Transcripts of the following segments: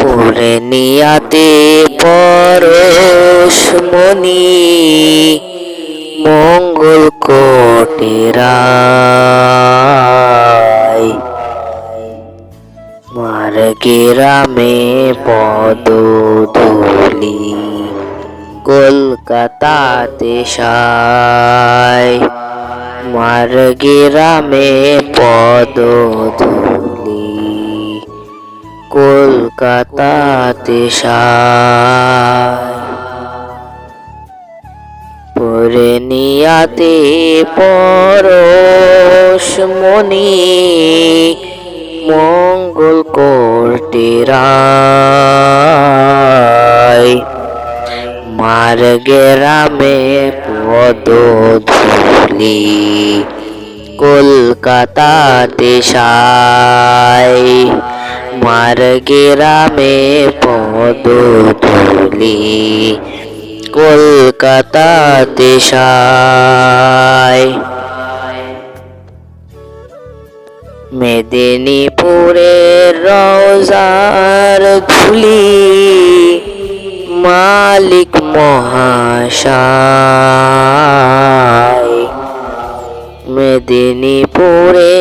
পূর্ণিয়াতে পরশ মনি মঙ্গল কোটেরা মার গ্রামে পদ ধুলি কলকাতাতে সায়। মার গেরামে পদধূলি কলকাতাতে সায়। পরে নিয়াতে পরশমণি মঙ্গল কোর্টেরায় মার গেরামে পদধূলি কলকাতাতে সায় মার গেরামে পদধূলি কলকাতাতে সায় মেদিনীপুরের রওজার ধুলি মালিক মহাশায়। মেদিনীপুরের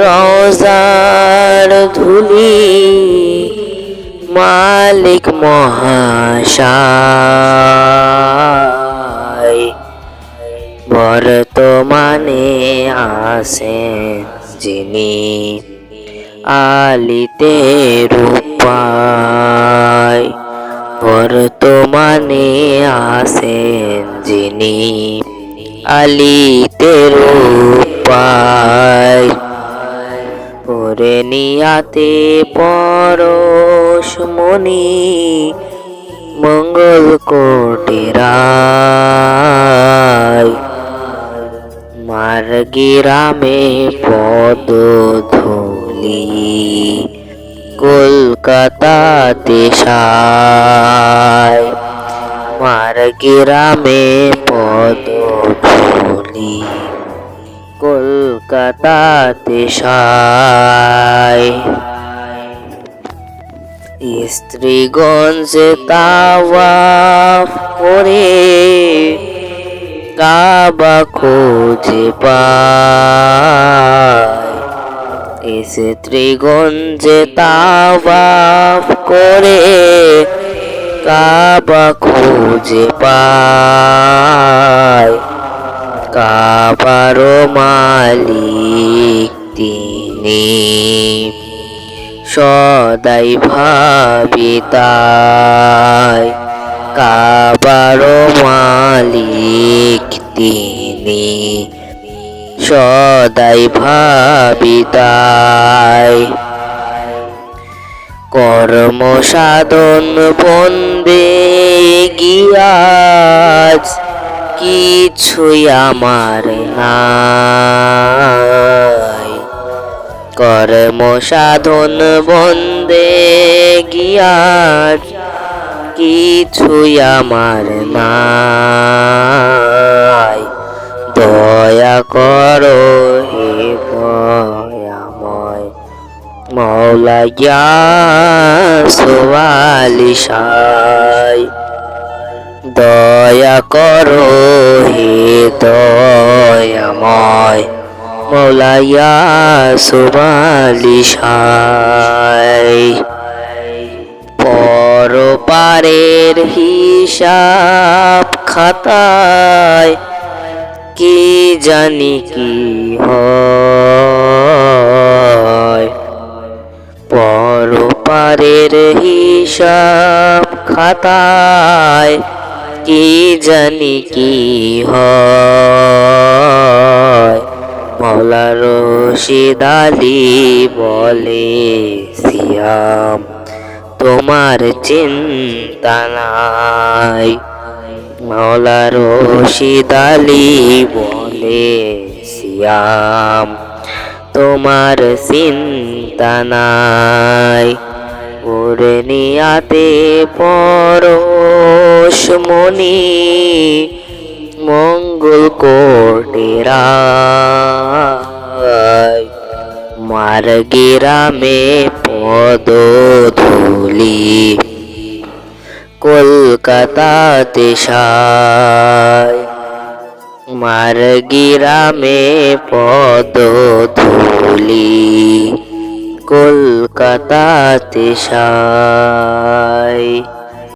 রওজার ধুলি মালিক মহাশায়। বর্তমানে আসেন যিনি আলিতে রূপায়। বর্তমানে আসেন যিনি আলিতে রূপায়। পরে নিয়াতে পরশমণি মঙ্গল কোটিরায় মার গিরামে পদধূলি কলকাতাতে সায়। মার গিরামে পদধূলি কলকাতাতে সায়। স্ত্রীগঞ্জে তাওয়াফ করে কাবা খোঁজে পায়। স্ত্রীগঞ্জে তাওয়াফ করে কাবা খোঁজে পায়। কাবার মালিক তিনি। সদাই ভাবিতায় কাবার মালিক তিনি। সদাই ভাবিতায় কর্ম সাধন বন্দে গিয়াজ কিছুই আমার নাই। কর্ম সাধন বন্দে গিয়াজ কিছুই আমার নাই। দয়া করো হে দয়াময়, মৌলা সোয়ালিশাই দয়া করো হে দয়াময়। মৌলাইয়া সুবালিশাই। পরপারের হিসাব খাতায় কি জানি কি হয়? পরপারের হিসাব খাতায় কি জানি কি হয়? মৌলা বলে, সিয়াম তোমার চিন্তা নাই। মৌলা রশিদ বলে, সিয়াম তোমার চিন্তা নাই। ওরে নিয়াতে পরশমণি মঙ্গল কোটেরা মার গিরামে পদধূলি কলকাতাতে সায় মার গিরামে পদধূলি কলকাতাতে সায়